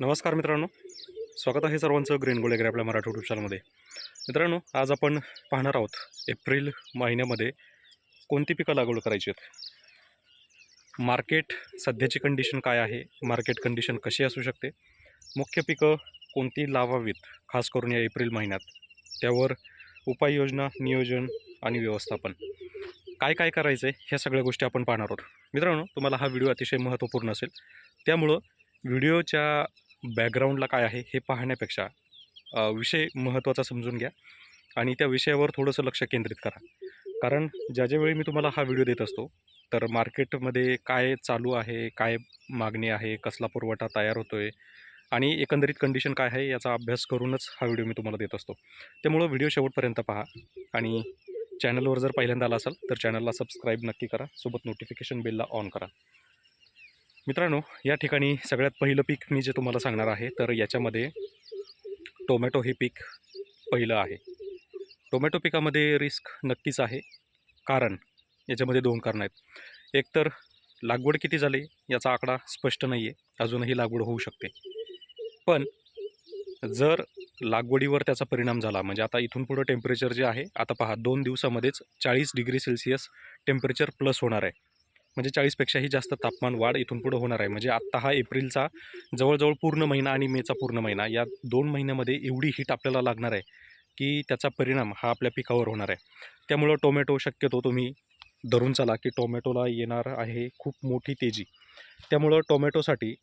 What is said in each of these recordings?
नमस्कार मित्रांनो. स्वागत आहे सर्वांचं ग्रीन गोल्ड आपल्या मराठी यूट्यूब चॅनलमध्ये मित्रांनो आज आपण पाहणार आहोत एप्रिल महिन्यामध्ये कोणती पिकं लागवड करायची आहेत? मार्केट सध्याची कंडिशन काय आहे? मार्केट कंडिशन कशी असू शकते? मुख्य पिकं कोणती लावावीत? खास करून या एप्रिल महिन्यात. त्यावर उपाययोजना नियोजन आणि व्यवस्थापन. काय काय करायचं आहे ह्या सगळ्या गोष्टी आपण पाहणार आहोत. मित्रांनो तुम्हाला हा व्हिडिओ अतिशय महत्त्वपूर्ण असेल. त्यामुळं व्हिडिओच्या बॅकग्राऊंडला काय आहे हे पाहण्यापेक्षा विषय महत्त्वाचा समजून घ्या आणि त्या विषयावर थोडंसं लक्ष केंद्रित करा. कारण ज्या ज्यावेळी मी तुम्हाला हा व्हिडिओ देत असतो तर मार्केटमध्ये काय चालू आहे काय मागणी आहे कसला पुरवठा तयार होतो आहे आणि एकंदरीत कंडिशन काय आहे याचा अभ्यास करूनच हा व्हिडिओ मी तुम्हाला देत असतो. त्यामुळं व्हिडिओ शेवटपर्यंत पहा आणि चॅनलवर जर पहिल्यांदा आला असाल तर चॅनलला सबस्क्राईब नक्की करा सोबत नोटिफिकेशन बेलला ऑन करा. मित्रांनो या ठिकाणी सगळ्यात पहिलं पीक मी जे तुम्हाला सांगणार आहे तर याच्यामध्ये टोमॅटो हे पीक पहिलं आहे. टोमॅटो पिकामध्ये रिस्क नक्कीच आहे कारण याच्यामध्ये दोन कारणं आहेत. एक तर लागवड किती झाली याचा आकडा स्पष्ट नाही आहे अजूनही लागवड होऊ शकते. पण जर लागवडीवर त्याचा परिणाम झाला म्हणजे आता इथून पुढं टेम्परेचर जे आहे आता पहा दोन दिवसामध्येच चाळीस डिग्री सेल्सिअस टेम्परेचर प्लस होणार आहे. म्हणजे चाळीसपेक्षाही जास्त तापमान वाढ इथून पुढं होणार आहे. म्हणजे आत्ता हा एप्रिलचा जवळजवळ पूर्ण महिना आणि मेचा पूर्ण महिना या दोन महिन्यामध्ये एवढी हीट आपल्याला लागणार आहे की त्याचा परिणाम हा आपल्या पिकावर होणार आहे. त्यामुळं टोमॅटो शक्यतो तुम्ही धरून चला की टोमॅटोला येणार आहे खूप मोठी तेजी. त्यामुळं टोमॅटोसाठी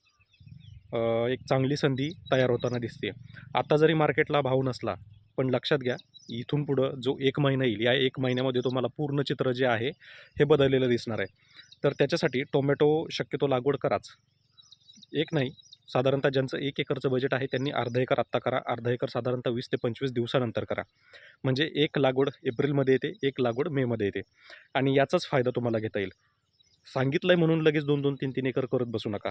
एक चांगली संधी तयार होताना दिसते आत्ता जरी मार्केटला भाव नसला पण लक्षात घ्या इथून पुढं जो एक महिना येईल या एक महिन्यामध्ये तुम्हाला पूर्ण चित्र जे आहे हे बदललेलं दिसणार आहे. तर त्याच्यासाठी टोमॅटो शक्यतो लागवड कराच. एक नाही साधारणतः ज्यांचं एक एकरचं बजेट आहे त्यांनी अर्धा एकर आत्ता करा अर्धा एकर साधारणतः वीस ते पंचवीस दिवसानंतर करा. म्हणजे एक लागवड एप्रिलमध्ये येते एक लागवड मेमध्ये येते. आणि याचाच फायदा तुम्हाला घेता येईल. सांगितलं आहे म्हणून लगेच दोन दोन तीन तीन एकर करत बसू नका.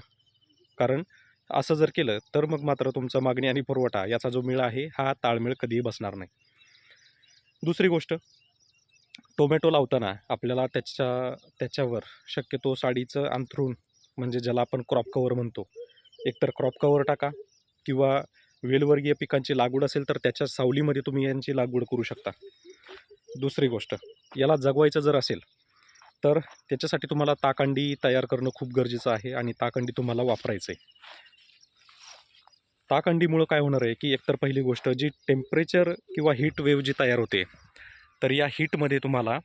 कारण असं जर केलं तर मग मात्र तुमचा मागणी आणि पुरवठा याचा जो मेळ आहे हा ताळमेळ कधीही बसणार नाही. दुसरी गोष्ट टोमॅटो लावताना आपल्याला त्याच्या त्याच्यावर शक्यतो साडीचं अंथरूण म्हणजे ज्याला आपण क्रॉप कवर म्हणतो एकतर क्रॉप कवर टाका किंवा वेलवर्गीय पिकांची लागवड असेल तर त्याच्या सावलीमध्ये तुम्ही यांची लागवड करू शकता. दुसरी गोष्ट याला जगवायचं जर असेल तर त्याच्यासाठी तुम्हाला ताकांडी तयार करणं खूप गरजेचं आहे आणि ताकांडी तुम्हाला वापरायचं आहे ताक अंडीमुळं काय होणार आहे की एकतर पहिली गोष्ट जी टेम्परेचर किंवा हीट वेव्ह जी तयार होते तर या हीटमध्ये तुम्हाला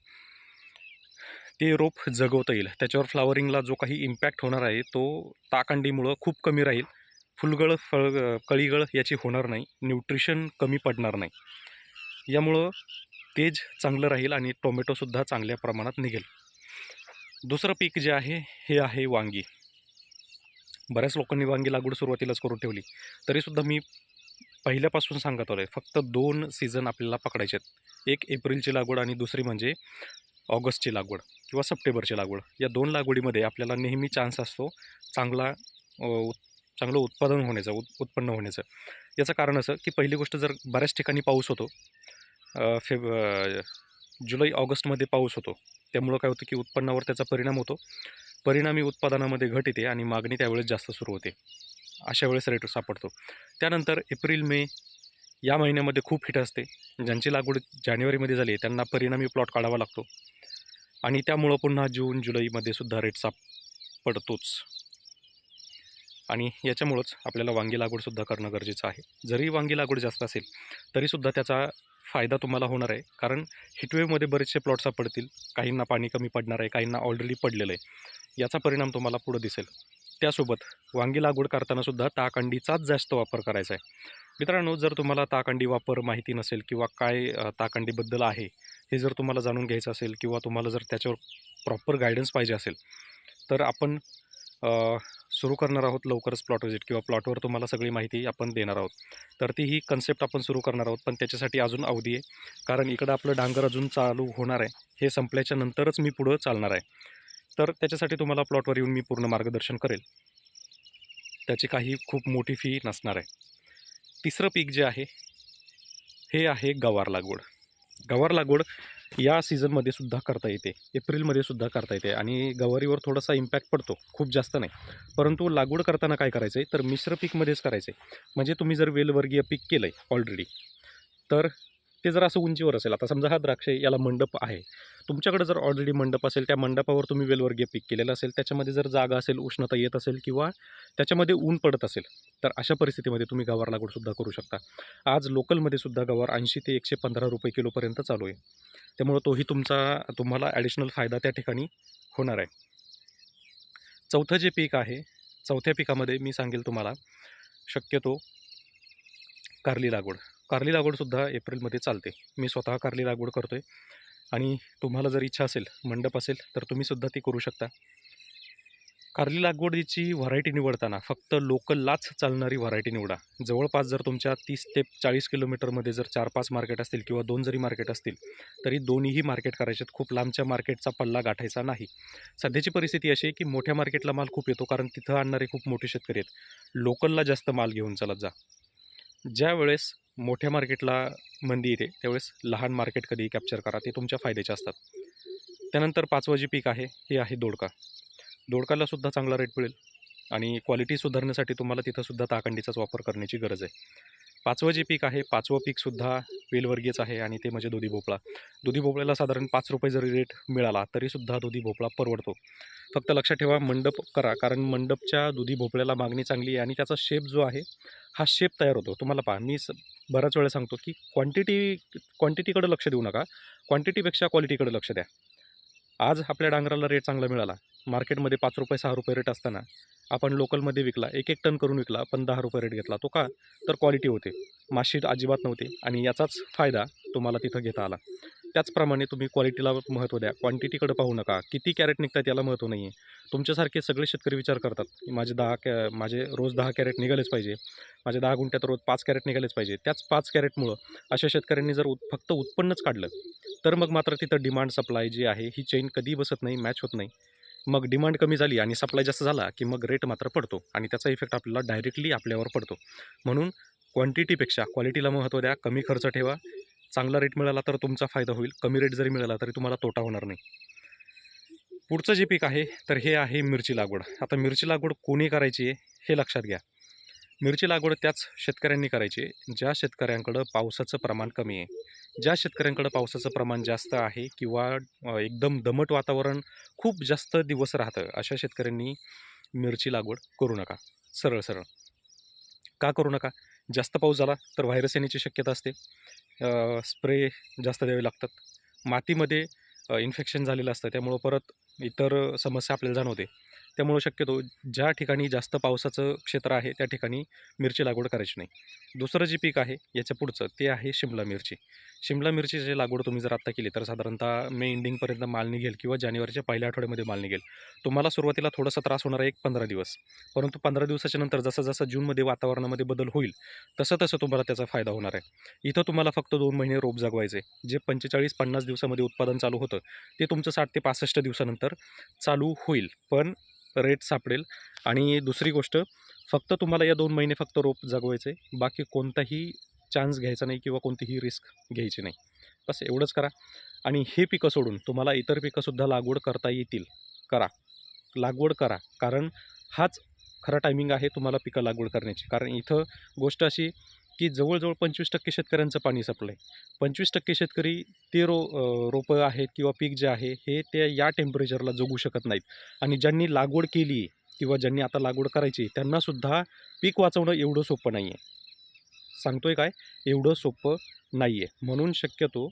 ते रोप जगवता येईल. त्याच्यावर फ्लावरिंगला जो काही इम्पॅक्ट होणार आहे तो ताकंडीमुळं खूप कमी राहील. फुलगळ फळ कळीगळ याची होणार नाही. न्यूट्रिशन कमी पडणार नाही. यामुळं तेज चांगलं राहील आणि टोमॅटोसुद्धा चांगल्या प्रमाणात निघेल. दुसरं पीक जे आहे हे आहे वांगी. बऱ्याच लोकांनी वांगी लागवड सुरुवातीलाच करून ठेवली. तरीसुद्धा मी पहिल्यापासून सांगत आलो आहे फक्त दोन सीझन आपल्याला पकडायचे आहेत. एक एप्रिलची लागवड आणि दुसरी म्हणजे ऑगस्टची लागवड किंवा सप्टेंबरची लागवड. या दोन लागवडीमध्ये आपल्याला नेहमी चान्स असतो चांगला उत- चांगलं उत्पादन होण्याचं उत उत्पन्न होण्याचं. याचं कारण असं की पहिली गोष्ट जर बऱ्याच ठिकाणी पाऊस होतो फेब जुलै ऑगस्टमध्ये पाऊस होतो त्यामुळं काय होतं की उत्पन्नावर त्याचा परिणाम होतो. परिणामी उत्पादनामध्ये घट येते आणि मागणी त्यावेळेस जास्त सुरू होते. अशा वेळेस रेट सापडतो. त्यानंतर एप्रिल मे या महिन्यामध्ये खूप हिट असते. ज्यांची लागवड जानेवारीमध्ये झाली आहे त्यांना परिणामी प्लॉट काढावा लागतो. आणि त्यामुळं पुन्हा जून जुलैमध्ये सुद्धा रेट सापडतोच. आणि याच्यामुळंच आपल्याला वांगी लागवडसुद्धा करणं गरजेचं आहे. जरी वांगी लागवड जास्त असेल तरीसुद्धा त्याचा फायदा तुम्हाला होणार आहे. कारण हिटवेवमध्ये बरेचसे प्लॉट सापडतील काहींना पाणी कमी पडणार आहे काहींना ऑलरेडी पडलेलं आहे. याचा परिणाम तुम्हाला पुढं दिसेल. त्यासोबत वांगी लागवड करतानासुद्धा ताकंडीचाच जास्त वापर करायचा आहे. मित्रांनो जर तुम्हाला ताकंडी वापर माहिती नसेल किंवा काय ताकंडीबद्दल आहे हे जर तुम्हाला जाणून घ्यायचं असेल किंवा तुम्हाला जर त्याच्यावर प्रॉपर गायडन्स पाहिजे असेल तर आपण सुरू करणार आहोत लवकरच प्लॉट विजिट किंवा प्लॉटवर तुम्हाला सगळी माहिती आपण देणार आहोत. तर ती ही कन्सेप्ट आपण सुरू करणार आहोत पण त्याच्यासाठी अजून अवधी आहे. कारण इकडं आपलं डांगर अजून चालू होणार आहे. हे संपल्याच्या नंतरच मी पुढं चालणार आहे. तर त्याच्यासाठी तुम्हाला प्लॉटवर येऊन मी पूर्ण मार्गदर्शन करेल. त्याची काही खूप मोठी फी नसणार आहे. तिसरं पीक जे आहे हे आहे गवार लागवड. गवार लागवड या सीझनमध्ये सुद्धा करता येते. एप्रिलमध्ये सुद्धा करता येते आणि गवारीवर थोडासा इम्पॅक्ट पडतो खूप जास्त नाही. परंतु लागवड करताना काय करायचं आहे तर मिश्र पीकमध्येच करायचं आहे म्हणजे तुम्ही जर वेलवर्गीय पीक केलं आहे ऑलरेडी तर ते जर असं उंचीवर असेल आता समजा हा द्राक्ष याला मंडप आहे. तुमच्याकडे जर ऑलरेडी मंडप असेल त्या मंडपावर तुम्ही वेलवर्गीय पीक केलेलं असेल त्याच्यामध्ये जर जागा असेल उष्णता येत असेल किंवा त्याच्यामध्ये ऊन पडत असेल तर अशा परिस्थितीमध्ये तुम्ही गवार लागवडसुद्धा करू शकता. आज लोकलमध्ये सुद्धा गवार ऐंशी ते एकशे पंधरा रुपये किलोपर्यंत चालू आहे. त्यामुळं तोही तुमचा तुम्हाला ॲडिशनल फायदा त्या ठिकाणी होणार आहे. चौथं जे पीक आहे चौथ्या पिकामध्ये मी सांगेल तुम्हाला शक्यतो कारली लागवड. कारली लागवडसुद्धा एप्रिलमध्ये चालते. मी स्वतः कारली लागवड करतो आहे आणि तुम्हाला जर इच्छा असेल मंडप असेल तर तुम्हीसुद्धा ती करू शकता. कारली लागवडीची व्हरायटी निवडताना फक्त लोकललाच चालणारी व्हरायटी निवडा. जवळपास जर तुमच्या तीस ते चाळीस किलोमीटरमध्ये जर चार पाच मार्केट असतील किंवा दोन जरी मार्केट असतील तरी दोन्हीही मार्केट करायचे खूप लांबच्या मार्केटचा पल्ला गाठायचा नाही. सध्याची परिस्थिती अशी आहे की मोठ्या मार्केटला माल खूप येतो कारण तिथं आणणारे खूप मोठे शेतकरी आहेत. लोकलला जास्त माल घेऊन चालत जा. ज्या वेळेस मोठ्या मार्केटला मंदी येते त्यावेळेस लहान मार्केट कधी कॅप्चर करा ते तुमच्या फायद्याचे असतात. त्यानंतर पाचवं जे पीक आहे हे आहे दोडका. दोडकालासुद्धा चांगला रेट मिळेल आणि क्वालिटी सुधारण्यासाठी तुम्हाला तिथंसुद्धा ताकंडीचाच वापर करण्याची गरज आहे. पाचवं जे पीक आहे पाचवं पीकसुद्धा वेलवर्गीयच आहे आणि ते म्हणजे दुधी भोपळा. दुधी भोपळ्याला साधारण पाच रुपये जरी रेट मिळाला तरीसुद्धा दुधी भोपळा परवडतो. फक्त लक्षात ठेवा मंडप करा कारण मंडपच्या दुधी भोपळ्याला मागणी चांगली आहे आणि त्याचा शेप जो आहे हा शेप तयार होतो. तुम्हाला पहा मी स बऱ्याच वेळा सांगतो की क्वांटिटी क्वांटिटीकडे लक्ष देऊ नका. क्वांटिटीपेक्षा क्वालिटीकडे लक्ष द्या. आज आपल्या डांगराला रेट चांगला मिळाला. मार्केटमध्ये पाच रुपये सहा रुपये रेट असताना आपण लोकलमध्ये विकला एक एक टन करून विकला पण दहा रुपये रेट घेतला. तो का तर क्वालिटी होते. माशी अजिबात नव्हते आणि याचाच फायदा तुम्हाला तिथं घेता आला. त्याचप्रमाणे तुम्ही क्वालिटीला महत्त्व द्या. क्वांटिटीकडे पाहू नका. किती कॅरेट निघतात याला महत्त्व नाही आहे तुमच्यासारखे सगळे शेतकरी विचार करतात की माझे दहा कॅ माझे रोज दहा कॅरेट निघालेच पाहिजे. माझे दहा गुंठ्यात रोज पाच कॅरेट निघालेच पाहिजे. त्याच पाच कॅरेटमुळं अशा शेतकऱ्यांनी जर उत फक्त उत्पन्नच काढलं तर मग मात्र तिथं डिमांड सप्लाय जी आहे ही चेन कधी बसत नाही मॅच होत नाही. मग डिमांड कमी झाली आणि सप्लाय जास्त झाला की मग रेट मात्र पडतो आणि त्याचा इफेक्ट आपल्याला डायरेक्टली आपल्यावर पडतो. म्हणून क्वांटिटीपेक्षा क्वालिटीला महत्त्व द्या कमी खर्च ठेवा. चांगला रेट मिळाला तर तुमचा फायदा होईल. कमी रेट जरी मिळाला तरी तुम्हाला तोटा होणार नाही. पुढचं जे पीक आहे तर हे आहे मिरची लागवड. आता मिरची लागवड कोणी करायची आहे हे लक्षात घ्या. मिरची लागवड त्याच शेतकऱ्यांनी करायची आहे, ज्या शेतकऱ्यांकडं पावसाचं प्रमाण कमी आहे. ज्या शेतकऱ्यांकडं पावसाचं प्रमाण जास्त आहे किंवा एकदम दमट वातावरण खूप जास्त दिवस राहतं अशा शेतकऱ्यांनी मिरची लागवड करू नका. सरळ सरळ. का करू नका? जास्त पाऊस झाला तर व्हायरस येण्याची शक्यता असते. स्प्रे जास्त द्यावे लागतात. मातीमध्ये इन्फेक्शन झालेलं असतं. त्यामुळं परत इतर समस्या आपल्याला जाणवते. त्यामुळं शक्यतो ज्या ठिकाणी जास्त पावसाचं क्षेत्र आहे त्या ठिकाणी मिरची लागवड करायची नाही. दुसरं जे पीक आहे याच्या पुढचं ते आहे शिमला मिरची. शिमला मिरचीची लागवड तुम्ही जर आत्ता केली तर साधारणतः मे एंडिंगपर्यंत माल निघेल किंवा जानेवारीच्या पहिल्या आठवड्यामध्ये माल निघेल. तुम्हाला सुरुवातीला थोडासा त्रास होणार आहे एक पंधरा दिवस. परंतु पंधरा दिवसाच्या नंतर जसं जसं जूनमध्ये वातावरणामध्ये बदल होईल तसं तसं तुम्हाला त्याचा फायदा होणार आहे. इथं तुम्हाला फक्त दोन महिने रोप जगवायचे जे पंचेचाळीस पन्नास दिवसामध्ये उत्पादन चालू होतं ते तुमचं साठ ते पासष्ट दिवसानंतर चालू होईल. पण रेट सापडेल. आणि दुसरी गोष्ट फक्त तुम्हाला या दोन महिने फक्त रोप जगवायचे बाकी कोणताही चान्स घ्यायचा नाही किंवा कोणतीही रिस्क घ्यायची नाही. बस एवढंच करा. आणि हे पिकं सोडून तुम्हाला इतर पिकंसुद्धा लागवड करता येतील. करा. लागवड करा. कारण हाच खरा टायमिंग आहे तुम्हाला पिकं लागवड करण्याची. कारण इथं गोष्ट अशी की जवळजवळ पंचवीस टक्के शेतकऱ्यांचं पाणी सप्लाय. पंचवीस टक्के शेतकरी ते रो रोपं आहेत किंवा पीक जे आहे हे ते या टेम्परेचरला जगू शकत नाहीत. आणि ज्यांनी लागवड केली किंवा ज्यांनी आता लागवड करायची त्यांनासुद्धा पीक वाचवणं एवढं सोपं नाही आहे सांगतोय काय? एवढं सोपं नाही आहे म्हणून शक्यतो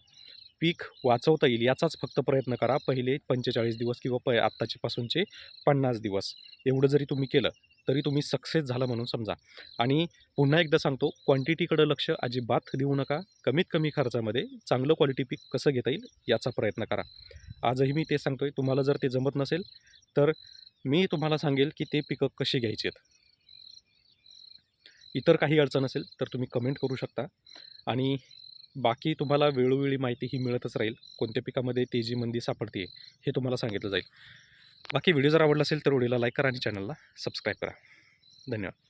पीक वाचवता येईल याचाच फक्त प्रयत्न करा. पहिले पंचेचाळीस दिवस किंवा प आत्ताचे पासूनचे पन्नास दिवस. एवढं जरी तुम्ही केलं तरी तुम्ही सक्सेस झाला म्हणून समजा. आणि पुन्हा एकदा सांगतो क्वांटिटीकडं लक्ष अजिबात देऊ नका. कमीत कमी खर्चामध्ये चांगलं क्वालिटी पीक कसं घेता येईल याचा प्रयत्न करा. आजही मी ते सांगतो आहे तुम्हाला जर ते जमत नसेल तर मी तुम्हाला सांगेल की ते पिकं कशी घ्यायची आहेत. इतर काही अडचण असेल तर तुम्ही कमेंट करू शकता. आणि बाकी तुम्हाला वेळोवेळी माहिती ही मिळतच राहील कोणत्या पिकामध्ये तेजी मंदी सापडते हे तुम्हाला सांगितलं जाईल. बाकी व्हिडिओ जर आवडला असेल तर व्हिडिओला लाईक करा आणि चॅनलला सबस्क्राईब करा. धन्यवाद.